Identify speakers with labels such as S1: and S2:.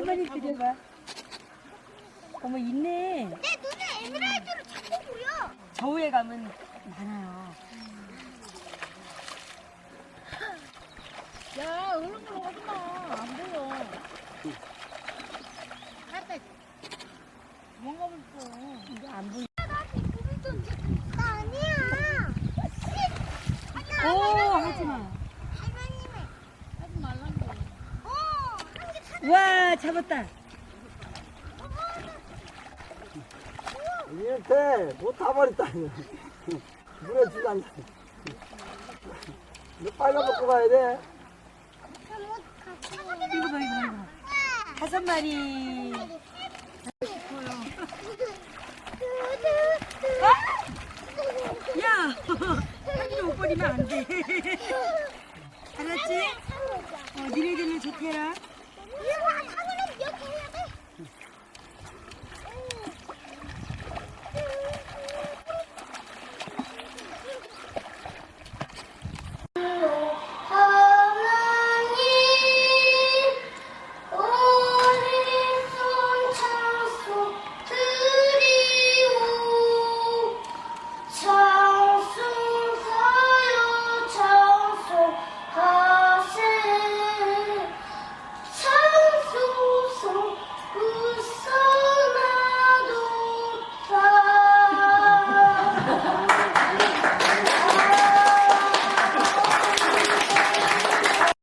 S1: 할머니 그려봐. 어머 있네.
S2: 내 눈에 에메랄드를 자꾸 보여.
S1: 저우에 가면 많아요.
S3: 야, 얼른 들어가지 마. 안 보여. 할때 도망가 버렸어.
S1: 이게 안.
S2: 나 아니야.
S1: 오 하지 마.
S2: 할머님의.
S3: 하지 말라고.
S2: 어, 한개 찾.
S1: 와 잡았다.
S4: 이한테 못 타버렸다. 물에 지도 않너 빨간 먹고 가야 돼.
S1: 이거 봐 이거 봐. 다섯 마리. 야, 사진 못 버리면 안 돼. 알았지? 어, 니네들은 좋게라.